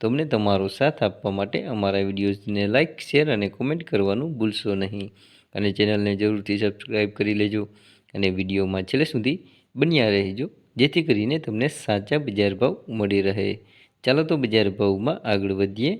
તો અમને તમારો સાથ આપવા માટે અમારા વિડીયોઝને લાઇક, શેર અને કોમેન્ટ કરવાનું ભૂલશો નહીં. અને ચેનલને જરૂરથી સબસ્ક્રાઈબ કરી લેજો અને વિડીયોમાં છેલ્લે સુધી બન્યા રહેજો, જેથી કરીને તમને સાચા બજાર ભાવ મળી રહે. ચાલો તો બજાર ભાવમાં આગળ વધીએ.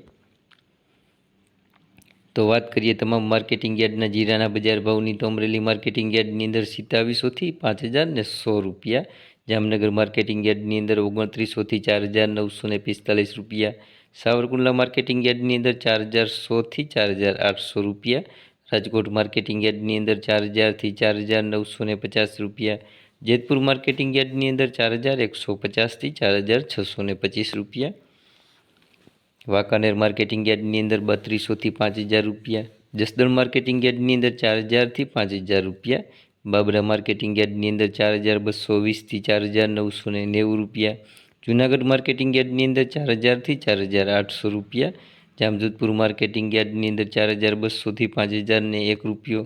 તો વાત કરીએ તમામ માર્કેટિંગ યાર્ડના જીરાના બજાર ભાવની. તો અમરેલી માર્કેટિંગ યાર્ડની અંદર સિત્તાવીસોથી પાંચ હજાર સો રૂપિયા જામનગર માર્કેટિંગ યાર્ડની અંદર ઓગણત્રીસોથી ચાર હજાર નવસો ને પિસ્તાલીસ રૂપિયા, સાવરકુંડલા માર્કેટિંગ યાર્ડની અંદર ચાર હજાર સોથી ચાર હજાર આઠસો રૂપિયા, રાજકોટ માર્કેટિંગ યાર્ડની અંદર ચાર હજારથી ચાર હજાર નવસો ને પચાસ રૂપિયા, જેતપુર માર્કેટિંગ યાર્ડની અંદર ચાર હજાર એકસો પચાસથી ચાર હજાર છસો ને પચીસ રૂપિયા, વાંકાનેર માર્કેટિંગ યાર્ડની અંદર બત્રીસોથી પાંચ હજાર રૂપિયા, જસદણ માર્કેટિંગ યાર્ડની અંદર ચાર હજારથી પાંચ હજાર રૂપિયા બાબરા માર્કેટિંગ યાર્ડની અંદર ચાર હજાર બસો વીસથી ચાર હજાર નવસો ને નેવું રૂપિયા. જૂનાગઢ માર્કેટિંગ યાર્ડની અંદર ચાર હજારથી ચાર હજાર આઠસો રૂપિયા. જામજોધપુર માર્કેટિંગ યાર્ડની અંદર ચાર હજાર બસોથી પાંચ હજાર ને એક રૂપિયો.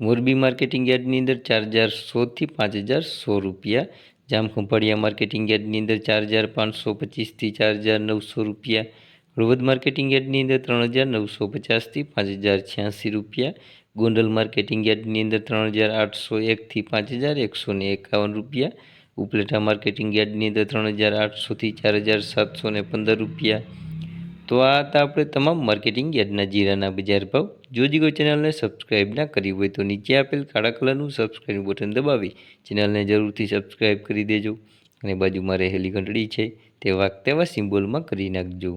મોરબી માર્કેટિંગ યાર્ડની અંદર ચાર હજાર સોથી પાંચ હજાર સો રૂપિયા. જામખંભાળિયા માર્કેટિંગ યાર્ડની અંદર ચાર હજાર પાંચસો પચીસથી ચાર હજાર નવસો રૂપિયા. હળવદ માર્કેટિંગ યાર્ડની અંદર ત્રણ હજાર નવસો પચાસથી પાંચ હજાર છ્યાસી રૂપિયા. ગોંડલ માર્કેટિંગ યાર્ડની અંદર ત્રણ હજાર આઠસો એકથી પાંચ હજાર એકસો ને એકાવન રૂપિયા. ઉપલેટા માર્કેટિંગ યાર્ડની અંદર ત્રણ હજાર આઠસોથી ચાર હજાર સાતસો ને પંદર રૂપિયા. તો આ હતા આપણે તમામ માર્કેટિંગ યાર્ડના જીરાના બજાર ભાવ. જો જીગો ચેનલને સબસ્ક્રાઇબ ના કરી હોય તો નીચે આપેલ કાળા કલરનું સબસ્ક્રાઇબ બટન દબાવી ચેનલને જરૂરથી સબસ્ક્રાઇબ કરી દેજો. અને બાજુમાં રહેલી ઘંટડી છે તે વાગતા એવા સિમ્બોલમાં કરી નાખજો.